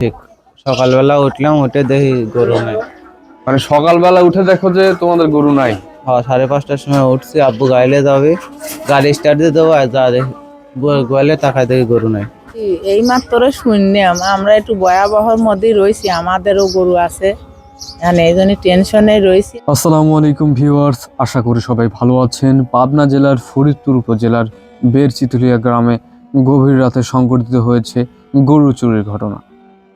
ঠিক। সকালবেলা উঠলাম উঠে দেখি গরু নাই। মানে সকালবেলা উঠে দেখো যে তোমাদের গরু নাই। হ্যাঁ সাড়ে পাঁচটার সময় উঠছি আব্বু গাইলে যাবে গাড়ি স্টার্ট দিয়ে দেবো আর যা দেখি গোয়ালে তাকায় দেখি গরু নাই। এই মাত্র শুনলাম আমরা একটু ভয়াবহর মধ্যেই রয়েছি আমাদেরও গরু আছে। মানে এই জন্য টেনশনে রয়েছি। আসসালামু আলাইকুম ভিউয়ার্স আশা করি সবাই ভালো আছেন। পাবনা জেলার ফরিদপুর উপজেলার বেরচিতুলিয়া গ্রামে গভীর রাতে সংঘটিত হয়েছে গরু চুরির ঘটনা।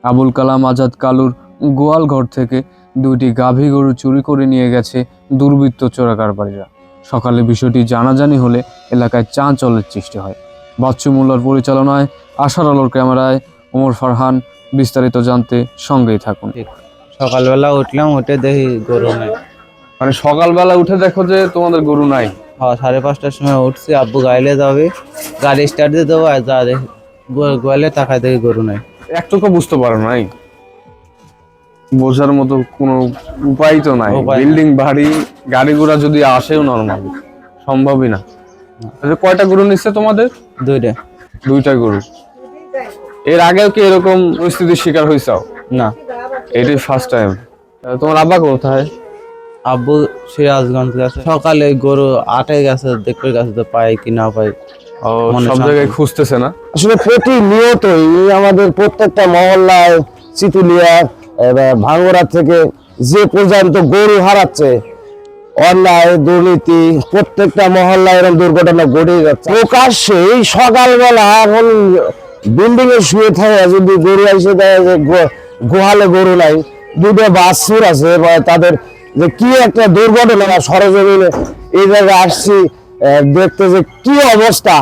আবুল কালাম আজাদ কালুর গোয়াল ঘর থেকে দুইটি গাভী গরু চুরি করে নিয়ে গেছে দুর্বৃত্ত চোরাকারবারীরা সকালে বিষয়টি জানাজানি হলে এলাকায় চাঞ্চল্যের সৃষ্টি হয়। বাচ্চু মোল্লার পরিচালনায় আশার আলোর ক্যামেরায় ওমর ফারহান বিস্তারিত জানতে সঙ্গেই থাকুন। সকালবেলা উঠলাম উঠে দেখি গরু নাই। মানে সকালবেলা উঠে দেখো যে তোমাদের গরু নাই। হ্যাঁ সাড়ে পাঁচটার সময় উঠছি আব্বু গাইলে যাবে গাড়ি স্টার্ট দিয়ে দেবো আর যা দেখি গোয়ালে তাকায় দেখি গরু নাই। একটুকু বুঝতে পারো নাই। বোঝার মতো কোনো উপায় তো নাই। বিল্ডিং বাড়ি গাড়ি ঘোড়া যদি আসেও নর্মাল সম্ভবই না। আচ্ছা, কয়টা গরু নিচ্ছে তোমাদের? দুইটা। দুইটা গরু। এর আগেও কি এরকম পরিস্থিতির শিকার হয়েছাও না। এটাই ফার্স্ট টাইম তোমার আব্বা কোথায়? আব্বু সিরাজগঞ্জ গেছে সকালে গরু আটে গেছে দেখতে গেছে তো পাই কি না পাই সব জায়গায় খুঁজতেছে না? আসলে প্রতিনিয়তই আমাদের প্রত্যেকটা মহল্লায় চিতুলিয়া ভাঙ্গরা থেকে যে পর্যন্ত গরু হারাচ্ছে অন্যায় দুর্নীতি প্রত্যেকটা মহল্লায় এরকম দুর্ঘটনা ঘটে যাচ্ছে। প্রকাশ্যে এই সকালবেলা এখন বিল্ডিং এ শুয়ে থাকে যদি গরু এসে দেয় যে গো- গোহালে গরু নাই দুটো বাছুর আছে বা তাদের যে কি একটা দুর্ঘটনা সরজমিনে এই জায়গায় আসছি দেখতে যে কি অবস্থা।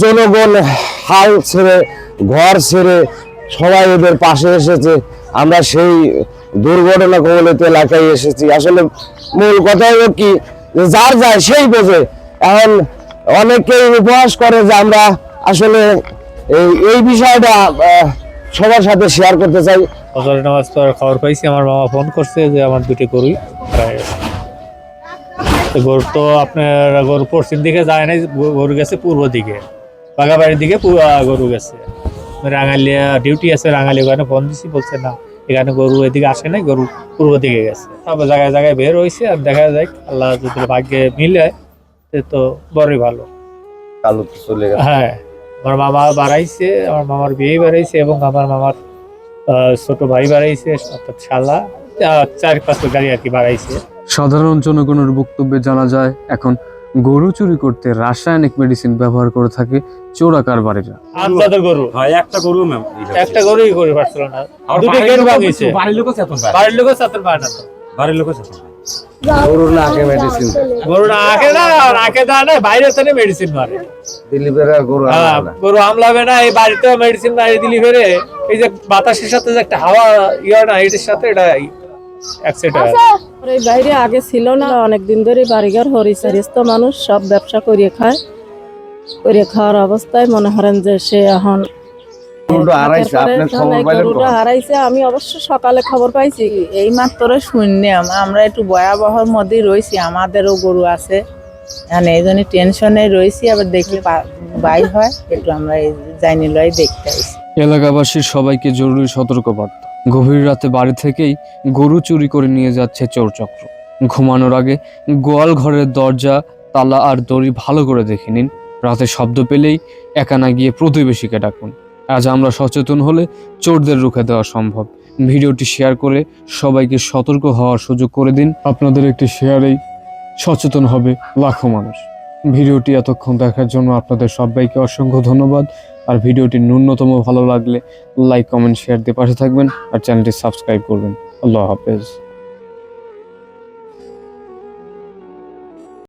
জনগণ হাল ছেড়ে, ঘর ছেড়ে সবাই এদের পাশে এসেছে। আমরা সেই দুর্ঘটনা কবলিত এলাকায় এসেছি। আসলে মূল কথা হলো কি যার যায় সেই বোঝে। এখন অনেকেই উপহাস করে যে আমরা আসলে এই বিষয়টা সবার সাথে শেয়ার করতে চাই। নামাজ পড়ার খবর পাইছি। আমার মামা ফোন করছে যে আমার দুটি গেছে। তো গরু তো আপনার গরু পশ্চিম দিকে যায় নাই গরু গেছে পূর্ব দিকে। বাগাবাড়ির দিকে গরু গেছে। রাঙালিয়া ডিউটি আছে রাঙালি ওখানে ফোন দিছি বলছে না এখানে গরু এদিকে আসে নাই গরু পূর্ব দিকে গেছে। সব জায়গায় জায়গায় বের হয়েছে আর দেখা যায় আল্লাহ যদি ভাগ্যে মিলে সে তো বড়ই ভালো। কালু চলে হ্যাঁ আমার মামা বাড়াইছে আমার মামার বিয়ে বাড়াইছে এবং আমার মামার ছোট ভাই বাড়াইছে অর্থাৎ শালা চার পাঁচটা গাড়ি আর কি বাড়াইছে। সাধারণ জনগণের বক্তব্যে জানা যায় এখন গরু চুরি করতে রাসায়নিক মেডিসিন ব্যবহার করে থাকে চোরা কারবারিরা। আমজাদের গরু? হয় একটা গরু ম্যাম। একটা গরুই করে পারছিল না। আর দুটো গেট ভাঙিছে বাড়ির লোকও চেতন বাড়ির লোকও চাতের পায় না তো। বাড়ির লোকও চেতন গরুর নাকে মেডিসিন গরু না না আঁকে দেয় না বাইরে থেকে মেডিসিন মারে। দিলীপের গরু হ্যাঁ, গরু আমলাবে না এই বাড়িতেও মেডিসিন মারি দিলি ফেরে এই যে বাতাসের সাথে যে একটা হাওয়া ইয়ে না এটার সাথে এটা এই বাইরে আগে ছিল না অনেক দিন ধরে বাড়িঘর হরিচারিস্ত মানুষ সব ব্যবসা করিয়ে খায়। করে খাওয়ার অবস্থায় মনে করেন যে সে এখন হারাইছে, আমি অবশ্য সকালে খবর পাইছি। এই মাত্র শুনলাম আমরা একটু ভয়াবহর মধ্যেই রয়েছি আমাদেরও গরু আছে। মানে এই জন্য টেনশনে রয়েছি আবার দেখলে বাই হয় একটু আমরা এই যাইনি লয় দেখতে আইছি এলাকাবাসীর সবাইকে জরুরি সতর্কবার্তা। গভীর রাতে বাড়ি থেকেই গরু চুরি করে নিয়ে যাচ্ছে চোরচক্র। ঘুমানোর আগে গোয়াল ঘরের দরজা, তালা আর দড়ি ভালো করে দেখে নিন। রাতে শব্দ পেলেই একা না গিয়ে প্রতিবেশীকে ডাকুন। আজ আমরা সচেতন হলে চোরদের রুখে দেওয়া সম্ভব। ভিডিওটি শেয়ার করে সবাইকে সতর্ক হওয়ার সুযোগ করে দিন। আপনাদের একটি শেয়ারেই সচেতন হবে লাখো মানুষ। ভিডিওটি এতক্ষণ দেখার জন্য আপনাদের সবাইকে অসংখ্য ধন্যবাদ। আর ভিডিওটি ন্যূনতম ভালো লাগলে লাইক, কমেন্ট, শেয়ার দিয়ে পাশে থাকবেন আর চ্যানেলটি সাবস্ক্রাইব করবেন। আল্লাহ হাফেজ।